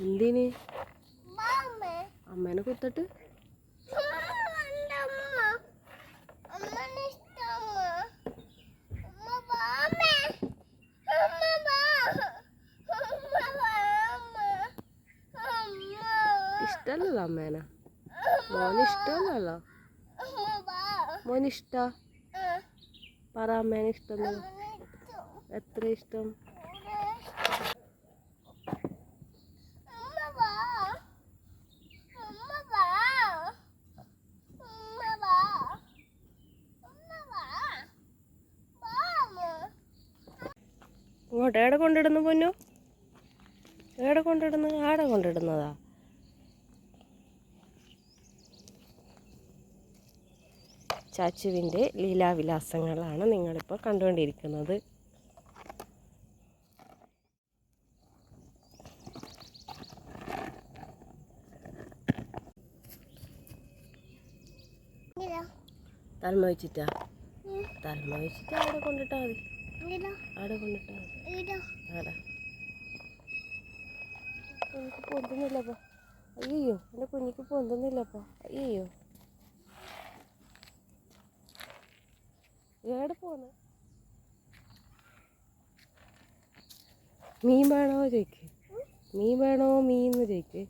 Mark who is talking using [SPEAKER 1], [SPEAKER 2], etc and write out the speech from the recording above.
[SPEAKER 1] എന്തിന്? അമ്മേനെ കുത്തട്ട്. ഇഷ്ടല്ലല്ലോ അമ്മേനെ? മോന് ഇഷ്ടമല്ലല്ലോ? മോന് ഇഷ്ട പറ അമ്മേനെ ഇഷ്ടം. എത്ര ഇഷ്ടം? ഇങ്ങോട്ട് എവിടെ കൊണ്ടിടുന്നു പൊന്നു? എവിടെ കൊണ്ടിടുന്നു? ആടെ കൊണ്ടിടുന്നതാ? ചാച്ചുവിന്റെ ലീലാവിലാസങ്ങളാണ് നിങ്ങളിപ്പോൾ കണ്ടുകൊണ്ടിരിക്കുന്നത്. തലമ വെച്ചിട്ടാ? തലമ വെച്ചിട്ട് അവിടെ കൊണ്ടിട്ടാ മതി. അവിടെ കൊണ്ടിട്ടാ ആടാ. എനിക്ക് പൊന്തുന്നില്ലപ്പോ. അയ്യോ എന്റെ കുഞ്ഞിക്ക് പൊന്തുന്നില്ലപ്പോ. അയ്യോ. എവിടെ പോന്ന്? മീൻ വേണോ ചോദിക്ക് മീൻ വേണോ മീൻ എന്ന് ചോദിക്ക്